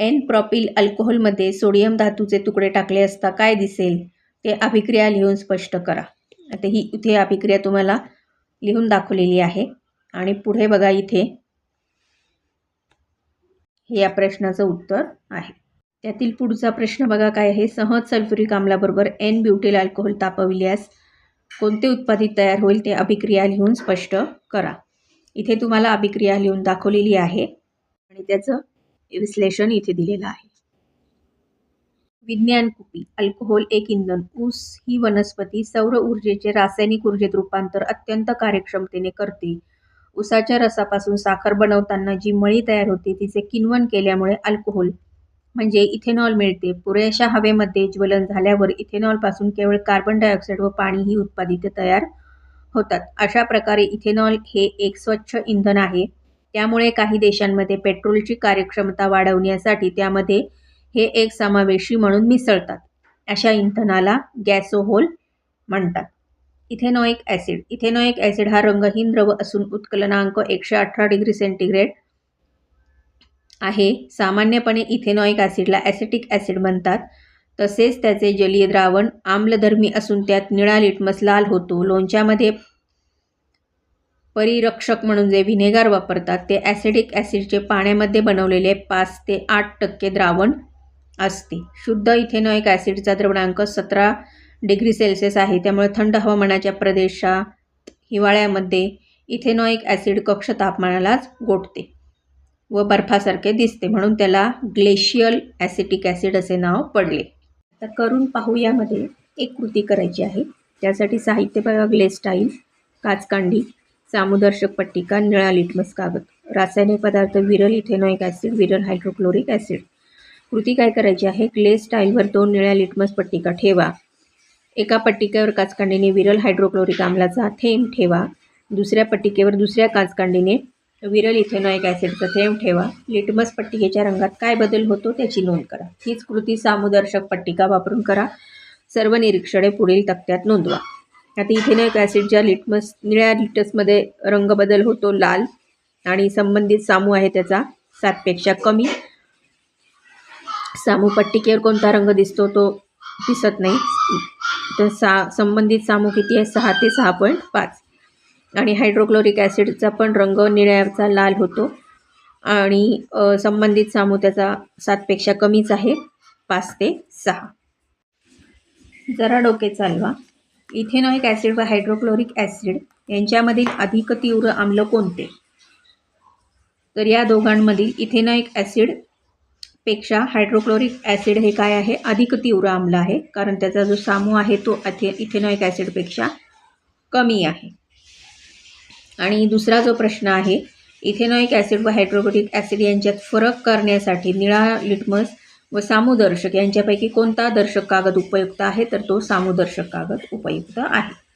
N प्रॉपिल अल्कोहोलमध्ये sodium धातूचे तुकडे टाकले असता काय दिसेल? ते अभिक्रिया लिहून स्पष्ट करा. आता ही इथे अभिक्रिया तुम्हाला लिहून दाखवलेली आहे. आणि पुढे बघा इथे. हे या प्रश्नाचं उत्तर आहे. त्यातील पुढचा प्रश्न बघा काय आहे. सहज सल्फ्युरिक आम्लाबरोबर एन ब्युटील अल्कोहोल तापविल्यास कोणते उत्पादित तयार होईल ते अभिक्रिया लिहून स्पष्ट करा. इथे तुम्हाला अभिक्रिया लिहून दाखवलेली आहे. आणि त्याचं विश्लेषण इथे दिलेलं आहे. विज्ञान कुपी अल्कोहोल एक इंधन ऊस ही वनस्पती सौर ऊर्जेचे रासायनिक ऊर्जेत रूपांतर अत्यंत कार्यक्षमतेने करते. ऊसाच्या रसापासून साखर बनवताना जी मळी तयार होते तिचे किनवण केल्यामुळे अल्कोहोल म्हणजे इथेनॉल मिळते. पुरेशा हवेमध्ये ज्वलन झाल्यावर इथेनॉलपासून केवळ कार्बन डायऑक्साईड व पाणी ही उत्पादित तयार होतात. अशा प्रकारे इथेनॉल हे एक स्वच्छ इंधन आहे. त्यामुळे काही देशांमध्ये पेट्रोलची कार्यक्षमता वाढवण्यासाठी त्यामध्ये हे एक समावेशी म्हणून मिसळतात. अशा इंधनाला गॅसोहोल म्हणतात. Ethanoic acid. इथेनॉइक ॲसिड हा रंगहीन द्रव असून उत्कलनांक एकशे अठरा डिग्री सेंटीग्रेड आहे. सामान्यपणे इथेनॉइक ॲसिडला ॲसिटिक ॲसिड म्हणतात. तसेच त्याचे जलीय द्रावण आम्लधर्मी असून त्यात निळा लिटमस लाल होतो. लोणच्यामध्ये परिरक्षक म्हणून जे व्हिनेगार वापरतात ते ॲसिडिक ॲसिडचे पाण्यामध्ये बनवलेले पाच ते आठ टक्के द्रावण असते. शुद्ध इथेनॉइक ॲसिडचा द्रवणांक सतरा डिग्री सेल्सिअस आहे. त्यामुळे थंड हवामानाच्या प्रदेशात हिवाळ्यामध्ये इथेनॉइक ॲसिड कक्ष तापमानालाच गोठते व बर्फासारखे दिसते. म्हणून त्याला ग्लेशियल ॲसिटिक ॲसिड असे नाव पडले. तर करून पाहू यामध्ये एक कृती करायची आहे. त्यासाठी साहित्य बघा ग्लेस्टाईल काचकांडी सामुदर्शक पट्टिका निळा लिटमस कागद रासायनिक पदार्थ विरल इथेनॉइक ॲसिड विरल हायड्रोक्लोरिक ॲसिड. कृती काय करायची आहे? क्ले स्टाईलवर दोन निळ्या लिटमस पट्टिका ठेवा. एका पट्टिकेवर काचकांडीने विरल हायड्रोक्लोरिक आम्लाचा थेंब ठेवा. दुसऱ्या पट्टिकेवर दुसऱ्या काचकांडीने विरल इथेनॉइक ॲसिडचा थेंब ठेवा. लिटमस पट्टिकेच्या रंगात काय बदल होतो त्याची नोंद करा. हीच कृती सामुदर्शक पट्टिका वापरून करा. सर्व निरीक्षणे पुढील तक्त्यात नोंदवा. आता इथेनॉइक ॲसिडच्या लिटमस निळ्या लिटसमध्ये रंग बदल होतो लाल आणि संबंधित सामू आहे त्याचा सातपेक्षा कमी. सामू पट्टिकेवर कोणता रंग दिसतो तो दिसत नाही. तर सा संबंधित सामू किती आहे? सहा ते सहा पॉईंट पाच. आणि हायड्रोक्लोरिक ॲसिडचा पण रंग निळ्याचा लाल होतो. आणि संबंधित सामू त्याचा सातपेक्षा कमीच आहे पाच ते सहा. जरा डोके चालवा. इथेनॉइक ॲसिड व हायड्रोक्लोरिक ॲसिड यांच्यामधील अधिक तीव्र आम्ल कोणते? तर या दोघांमधील इथेनॉइक ॲसिडपेक्षा हायड्रोक्लोरिक ॲसिड हे काय आहे? अधिक तीव्र आम्ल आहे कारण त्याचा जो सामू आहे तो अथे इथेनॉइक ॲसिडपेक्षा कमी आहे. आणि दुसरा जो प्रश्न आहे इथेनॉइक ॲसिड व हायड्रोक्लोरिक ॲसिड यांच्यात फरक करण्यासाठी निळा लिटमस व सामुदर्शक यांच्यापैकी कोणता दर्शक कागद उपयुक्त आहे? तर तो सामुदर्शक कागद उपयुक्त आहे.